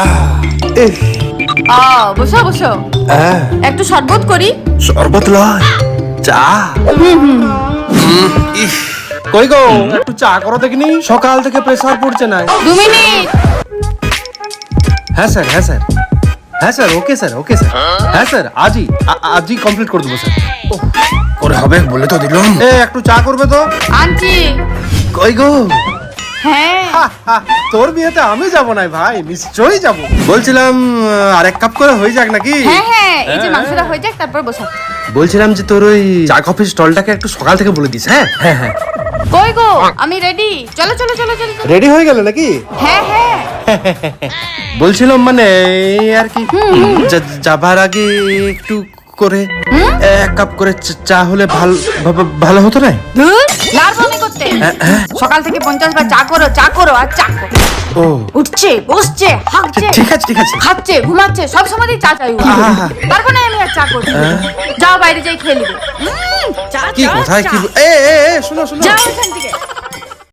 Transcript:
আ বসো বসো। একটু শরবত করি। শরবত লয়। চা। কই গো? একটু চা করো দেখিনি? সকাল থেকে প্রেসার পড়ছে না দু মিনিট। হ্যাঁ স্যার হ্যাঁ স্যার। হ্যাঁ sir okay sir okay sir. হ্যাঁ স্যার আজই আজই কমপ্লিট করে দেবো স্যার। ওহ, করে হবে বলে তো দিলাম। এ একটু চা করবে তো? আনছি কই গো? হ্যাঁ। তোর বিয়েতে আমি যাব না ভাই নিশ্চয়ই যাব। বলছিলাম আহ, আরেক কাপ করে হয়ে যাক নাকি? হ্যাঁ হ্যাঁ এই যে মাংসটা হয়ে যাক তারপর বসা। বলছিলাম যে তোর ওই চা কফি স্টলটাকে একটু সকাল থেকে বলে দিস হ্যাঁ? হ্যাঁ হ্যাঁ। কই গো? আমি রেডি চলো চলো চলো চলো। রেডি হয়ে গেল নাকি? হ্যাঁ হ্যাঁ। বলছিলাম মানে এই আর কি যাবার আগে একটু করে এক কাপ করে চা- হলে ভালো ভালো হতো না? করতে সকাল থেকে পঞ্চাশ বার চা করো চা করো আর চা করো। ও। উঠছে বসছে হাঁকছে ঠিক আছে ঠিক আছে। খাচ্ছে ঘুমাচ্ছে সব সময়ই চা চাই পারব না আমি আর চা করতে যাও বাইরে যাই খেয়ে নিবে। চা, কি কোথায় চা। কি এ এ এ শোনো শোনো। যাও এখান থেকে।